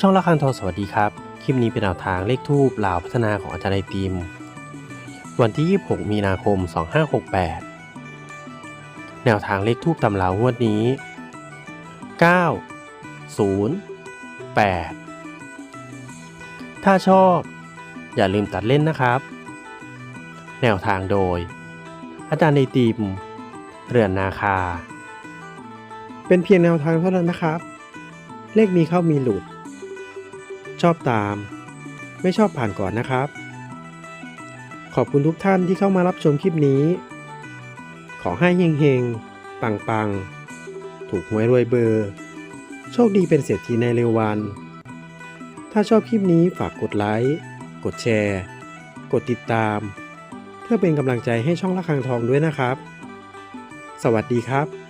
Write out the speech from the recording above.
ช่องละคันโทรสวัสดีครับ คลิปนี้เป็นแนวทางเลขทูบลาวพัฒนาของอาจารย์ไอติม วันที่ 26 มีนาคม 2568 แนวทางเลขทูบตำราววดนี้ 9 0 8 ถ้าชอบ อย่าลืมตัดเล่นนะครับ แนวทางโดย อาจารย์ไอติม เรือนนาคา เป็นเพียงแนวทางเท่านั้นนะครับ เลขมีเข้ามีหลุด ชอบตาม ไม่ชอบผ่านก่อนนะครับ ขอบคุณทุกท่านที่เข้ามารับชมคลิปนี้ ขอให้เฮงๆปังๆถูกหวยรวยเบอร์ โชคดีเป็นเศรษฐีในเร็ววัน ถ้าชอบคลิปนี้ฝากกดไลค์ กดแชร์ กดติดตาม เพื่อเป็นกำลังใจให้ช่องละคังทองด้วยนะครับ สวัสดีครับ